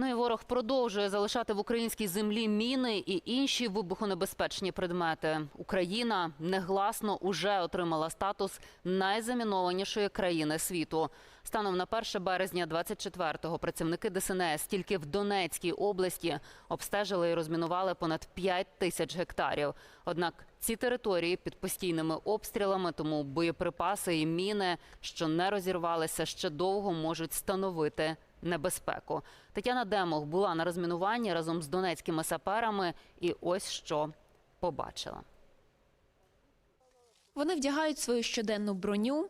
Ну і ворог продовжує залишати в українській землі міни і інші вибухонебезпечні предмети. Україна негласно уже отримала статус найзамінованішої країни світу. Станом на 1 березня 24-го працівники ДСНС тільки в Донецькій області обстежили і розмінували понад 5 тисяч гектарів. Однак ці території під постійними обстрілами, тому боєприпаси і міни, що не розірвалися, ще довго можуть становити небезпеку. Тетяна Демох була на розмінуванні разом з донецькими саперами, і ось що побачила. Вони вдягають свою щоденну броню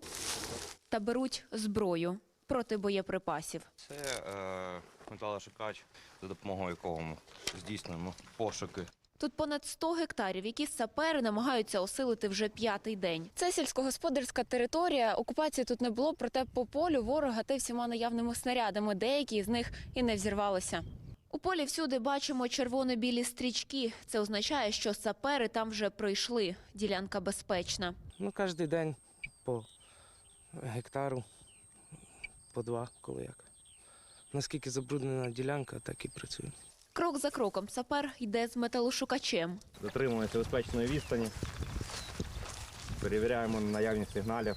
та беруть зброю проти боєприпасів. Це е, металошукач, за допомогою якого ми здійснюємо пошуки. Тут понад 100 гектарів, які сапери намагаються осилити вже п'ятий день. Це сільськогосподарська територія. Окупації тут не було, проте по полю ворог гатив всіма наявними снарядами. Деякі з них і не взірвалися. У полі всюди бачимо червоно-білі стрічки. Це означає, що сапери там вже пройшли. Ділянка безпечна. Ну, кожен день по гектару, по два, коли як. Наскільки забруднена ділянка, так і працює. Крок за кроком сапер йде з металошукачем. дотримуємося безпечної відстані, перевіряємо наявність сигналів.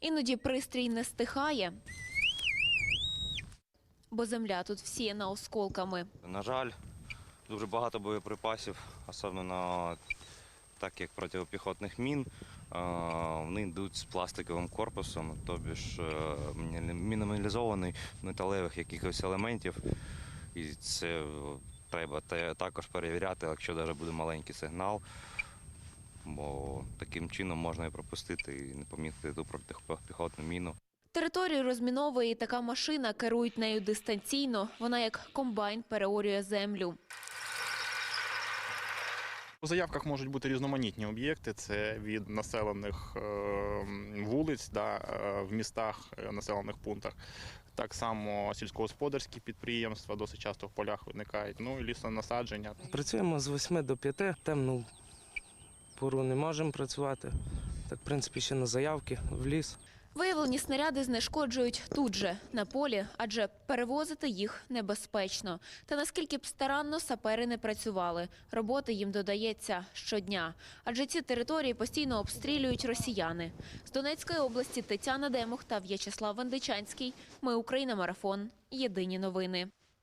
Іноді пристрій не стихає, бо земля тут всіяна осколками. На жаль, дуже багато боєприпасів, особливо так як протипіхотних мін. е, Вони йдуть з пластиковим корпусом, тобі ж е, мінімалізований металевих якихось елементів. І це треба також перевіряти, якщо навіть буде маленький сигнал. Бо таким чином можна і пропустити і не помітити ту протипіхотну міну. Територію розміновує і така машина, керують нею дистанційно. Вона як комбайн переорює землю. Заявках можуть бути різноманітні об'єкти. Це від населених е, вулиць да, е, в містах, е, населених пунктах. Так само сільськогосподарські підприємства досить часто в полях виникають. Ну і лісонасадження. Працюємо з 8 до 5, темну пору не можемо працювати. Так, в принципі, ще на заявки в ліс. Виявлені снаряди знешкоджують тут же, на полі, адже перевозити їх небезпечно. Та наскільки б старанно сапери не працювали, роботи їм додається щодня. Адже ці території постійно обстрілюють росіяни. З Донецької області Тетяна Демух та В'ячеслав Вендичанський. Ми Україна. Марафон. Єдині новини.